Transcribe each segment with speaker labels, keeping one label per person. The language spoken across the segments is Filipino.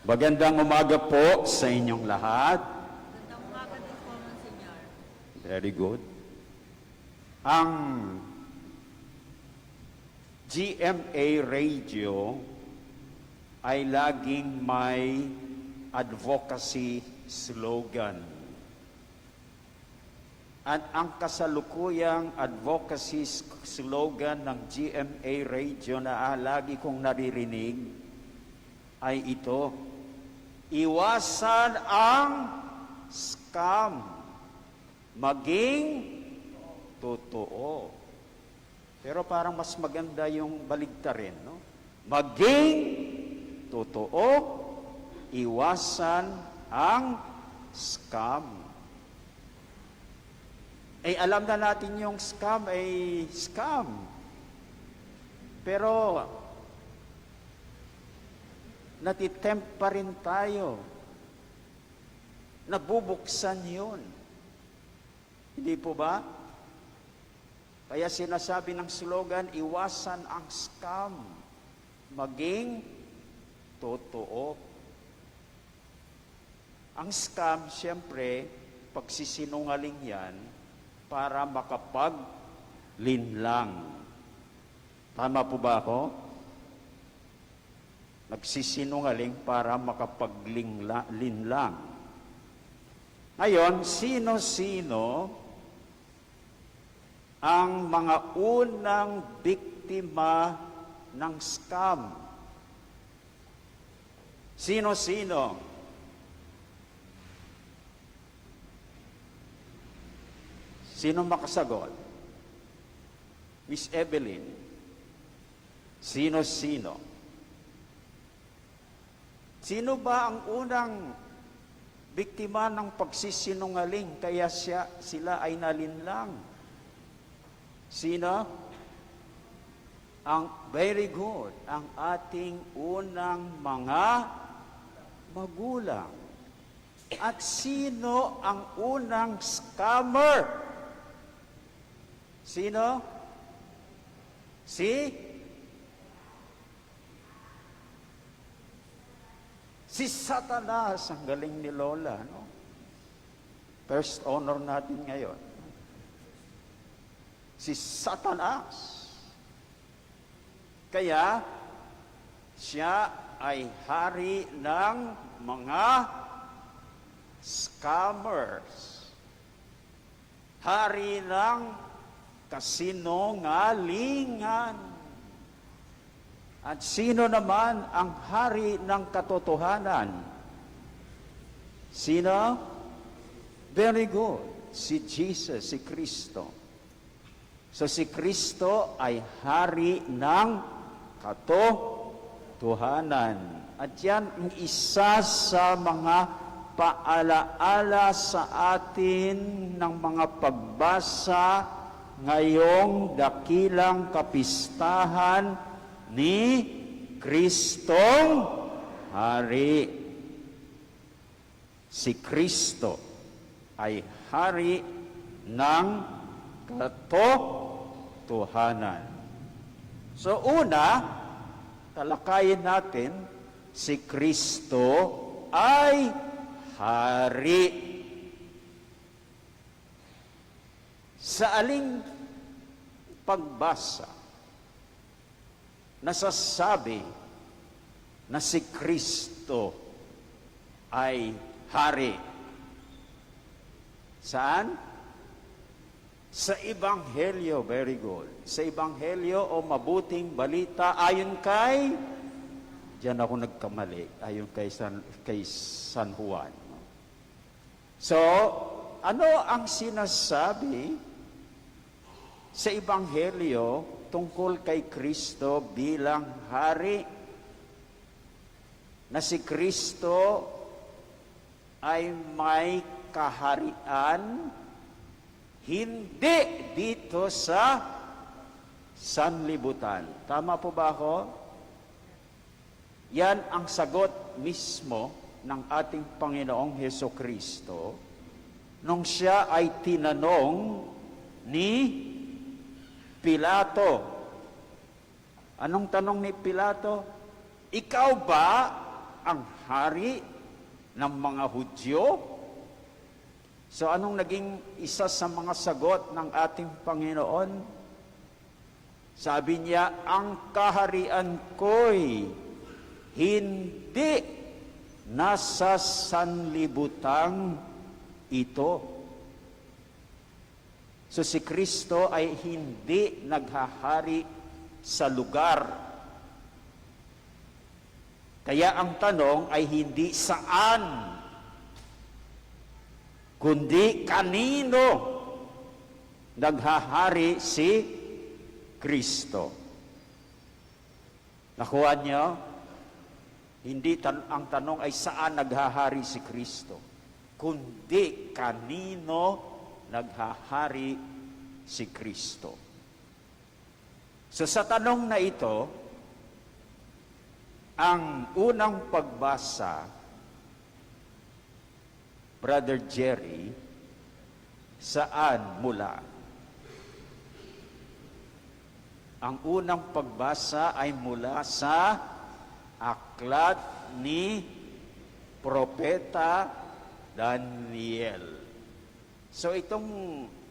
Speaker 1: Magandang umaga po sa inyong lahat.
Speaker 2: Magandang umaga din po, Monsignor.
Speaker 1: Very good. Ang GMA Radio ay laging may advocacy slogan. At ang kasalukuyang advocacy slogan ng GMA Radio na ah, lagi kong naririnig ay ito, iwasan ang scam, maging totoo. Pero parang mas maganda yung baligtarin, no? Maging totoo, iwasan ang scam. Eh, alam na natin yung scam ay scam. Pero, natitempt pa rin tayo. Nabubuksan yun. Hindi po ba? Kaya sinasabi ng slogan, iwasan ang scam. Maging totoo. Ang scam, siyempre, pagsisinungaling yan para makapag-linlang. Tama po ba ako? Nagsisinungaling para makapag-linlang. Ngayon, sino-sino ang mga unang biktima ng scam? Sino-sino? Sino makasagot? Miss Evelyn. Sino-sino? Sino ba ang unang biktima ng pagsisinungaling kaya siya, sila ay nalinlang? Sino? Ang very good, ang ating unang mga magulang. At sino ang unang scammer? Sino? Si? Si Satanas, ang galing ni Lola, no? First honor natin ngayon. Si Satanas. Kaya, siya ay hari ng mga scammers. Hari ng kasinungalingan. At sino naman ang hari ng katotohanan? Sino? Very good. Si Jesus, si Kristo. So si Kristo ay hari ng katotohanan. At yan ang isa sa mga paalaala sa atin ng mga pagbasa ngayong dakilang kapistahan ni Kristong Hari. Si Kristo ay hari ng katotohanan. So una, talakayin natin, si Kristo ay hari. Sa aling pagbasa, nasasabi na si Kristo ay hari. Saan? Sa Ebanghelyo, very good. Sa Ebanghelyo o mabuting balita ayon kay Diyan ako nagkamali ayon kay San kay San Juan. So, ano ang sinasabi sa Ebanghelyo tungkol kay Kristo bilang hari? Na si Kristo ay may kaharian hindi dito sa sanlibutan. Tama po ba ako? Yan ang sagot mismo ng ating Panginoong Heso Kristo nung siya ay tinanong ni Pilato. Anong tanong ni Pilato? Ikaw ba ang hari ng mga Hudyo? So anong naging isa sa mga sagot ng ating Panginoon? Sabi niya, ang kaharian ko'y hindi nasa sanlibutang ito. So si Kristo ay hindi naghahari sa lugar. Kaya ang tanong ay hindi saan, kundi kanino naghahari si Kristo. Nakuha niyo? Hindi tan- ang tanong ay saan naghahari si Kristo, kundi kanino naghahari si Kristo. So sa tanong na ito, ang unang pagbasa, Brother Jerry, saan mula? Ang unang pagbasa ay mula sa aklat ni Propeta Daniel. So itong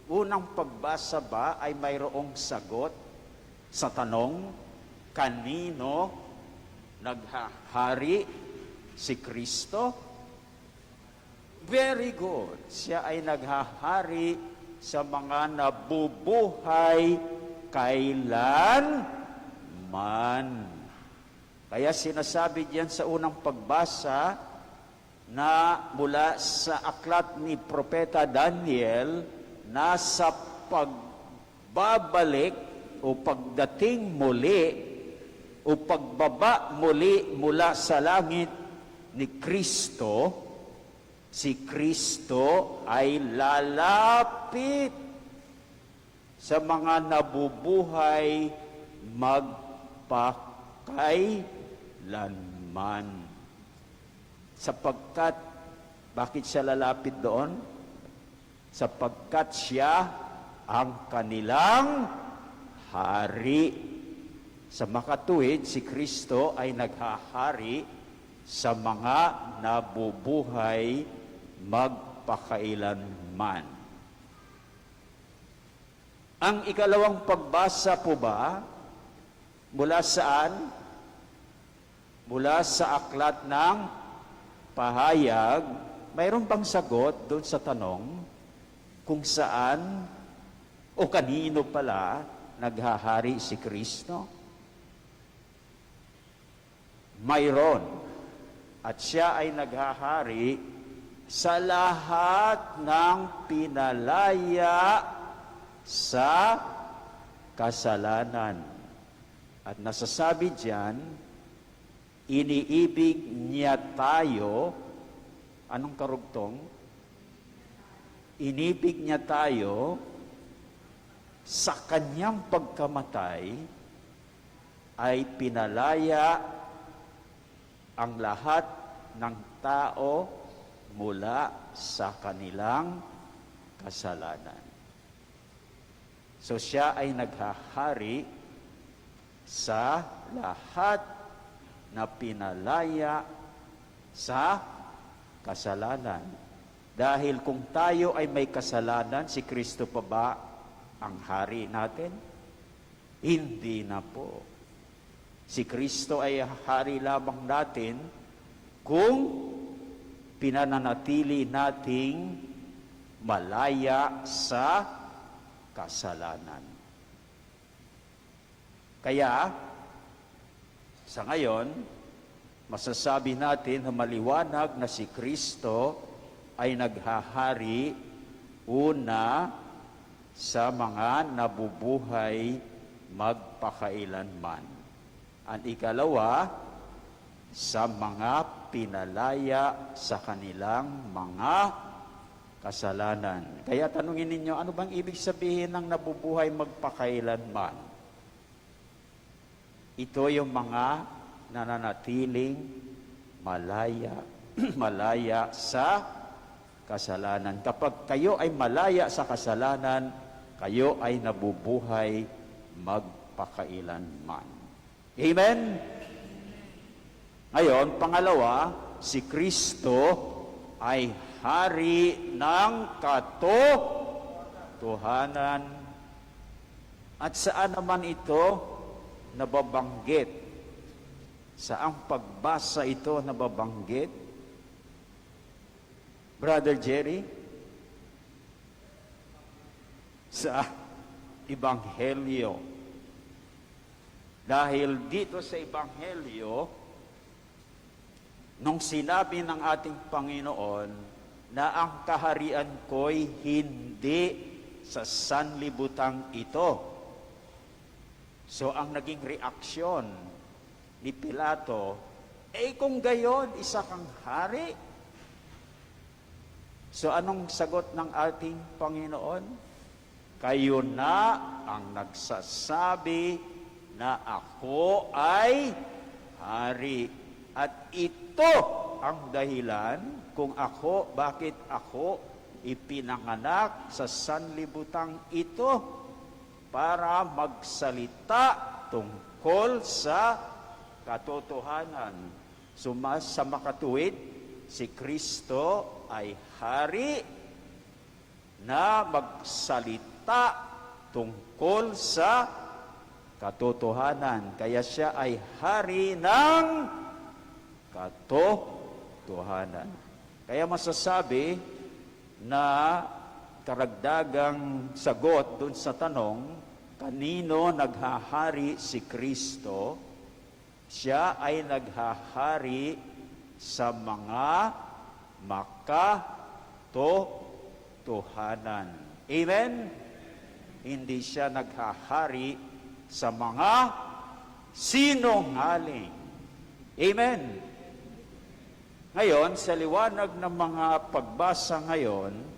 Speaker 1: unang pagbasa ba ay mayroong sagot sa tanong, kanino naghahari si Kristo? Very good. Siya ay naghahari sa mga nabubuhay kailan man. Kaya sinasabi diyan sa unang pagbasa na mula sa aklat ni Propeta Daniel na sa pagbabalik o pagdating muli o pagbaba muli mula sa langit ni Kristo, si Kristo ay lalapit sa mga nabubuhay magpakailanman. Sapagkat, bakit siya lalapit doon? Sapagkat siya ang kanilang hari. Sa makatuwid, si Kristo ay naghahari sa mga nabubuhay magpakailanman. Ang ikalawang pagbasa po ba, mula saan? Mula sa aklat ng pahayag, mayroon bang sagot doon sa tanong kung saan o kanino pala naghahari si Kristo? Mayroon. At siya ay naghahari sa lahat ng pinalaya sa kasalanan. At nasasabi diyan, iniibig niya tayo, anong karugtong? Inibig niya tayo sa kanyang pagkamatay ay pinalaya ang lahat ng tao mula sa kanilang kasalanan. So siya ay naghahari sa lahat na pinalaya sa kasalanan. Dahil kung tayo ay may kasalanan, si Kristo pa ba ang hari natin? Hindi na po. Si Kristo ay hari lamang natin kung pinananatili nating malaya sa kasalanan. Kaya, sa ngayon, masasabi natin na maliwanag na si Kristo ay naghahari una sa mga nabubuhay magpakailanman. Ang ikalawa, sa mga pinalaya sa kanilang mga kasalanan. Kaya tanungin ninyo, ano bang ibig sabihin ng nabubuhay magpakailanman? Ito yung mga nananatiling malaya, malaya sa kasalanan. Kapag kayo ay malaya sa kasalanan, kayo ay nabubuhay magpakailanman. Amen? Ngayon, pangalawa, si Kristo ay hari ng katotohanan. At saan naman ito nababanggit? Saang pagbasa ito nababanggit? Brother Jerry? Sa Ebanghelyo. Dahil dito sa Ebanghelyo, nung sinabi ng ating Panginoon na ang kaharian ko'y hindi sa sanlibutang ito. So ang naging reaksyon ni Pilato, eh kung gayon, isa kang hari. So anong sagot ng ating Panginoon? Kayo na ang nagsasabi na ako ay hari. At ito ang dahilan kung ako, bakit ako ipinanganak sa sanlibutang ito para magsalita tungkol sa katotohanan. Suma sa makatuwid, si Kristo ay hari na magsalita tungkol sa katotohanan. Kaya siya ay hari ng katotohanan. Kaya masasabi na karagdagang sagot dun sa tanong, kanino naghahari si Kristo? Siya ay naghahari sa mga makatotohanan. Amen? Hindi siya naghahari sa mga sinungaling. Amen? Ngayon, sa liwanag ng mga pagbasa ngayon,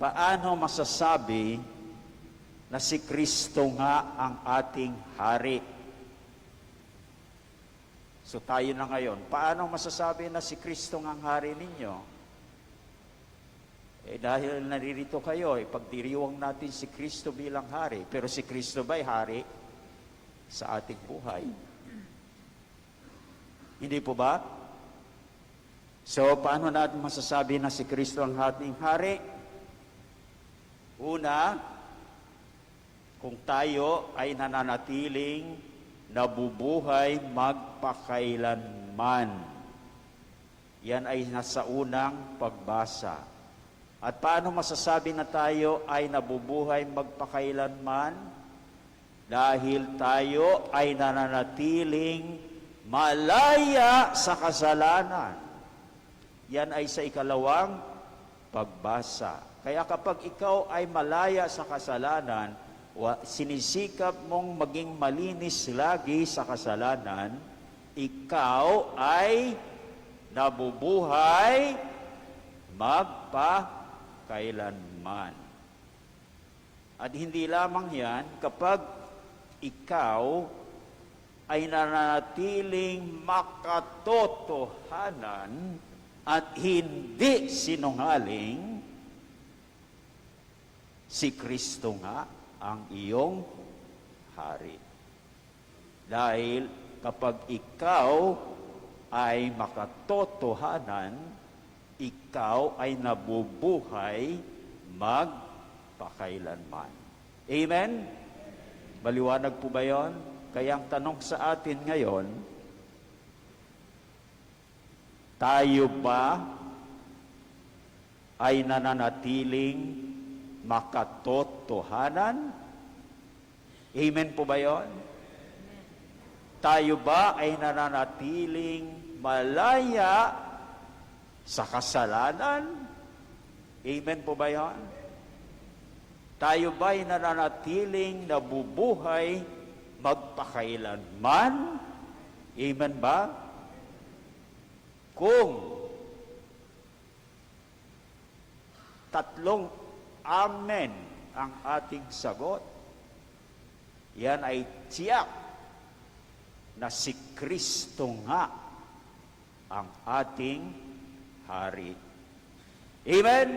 Speaker 1: paano masasabi na si Kristo nga ang ating hari? So tayo na ngayon, paano masasabi na si Kristo nga ang hari ninyo? Eh dahil naririto kayo, ipagdiriwang natin si Kristo bilang hari. Pero si Kristo ba'y hari sa ating buhay? Hindi po ba? So, paano natin masasabi na si Kristo ang ating hari? Una, kung tayo ay nananatiling nabubuhay magpakailanman. Yan ay nasa unang pagbasa. At paano masasabi na tayo ay nabubuhay magpakailanman? Dahil tayo ay nananatiling malaya sa kasalanan. Yan ay sa ikalawang pagbasa. Kaya kapag ikaw ay malaya sa kasalanan, sinisikap mong maging malinis lagi sa kasalanan, ikaw ay nabubuhay magpakailanman. At hindi lamang yan, kapag ikaw ay nananatiling makatotohanan at hindi sinungaling, si Kristo nga ang iyong hari. Dahil kapag ikaw ay makatotohanan, ikaw ay nabubuhay magpakailanman. Amen? Maliwanag po ba yon? Kaya ang tanong sa atin ngayon, tayo ba ay nananatiling makatotohanan? Amen po ba yon? Tayo ba ay nananatiling malaya sa kasalanan? Amen po ba yon? Tayo ba ay nananatiling nabubuhay magpakailanman? Amen ba? Kung tatlong amen ang ating sagot, yan ay tiyak na si Kristo nga ang ating hari. Amen?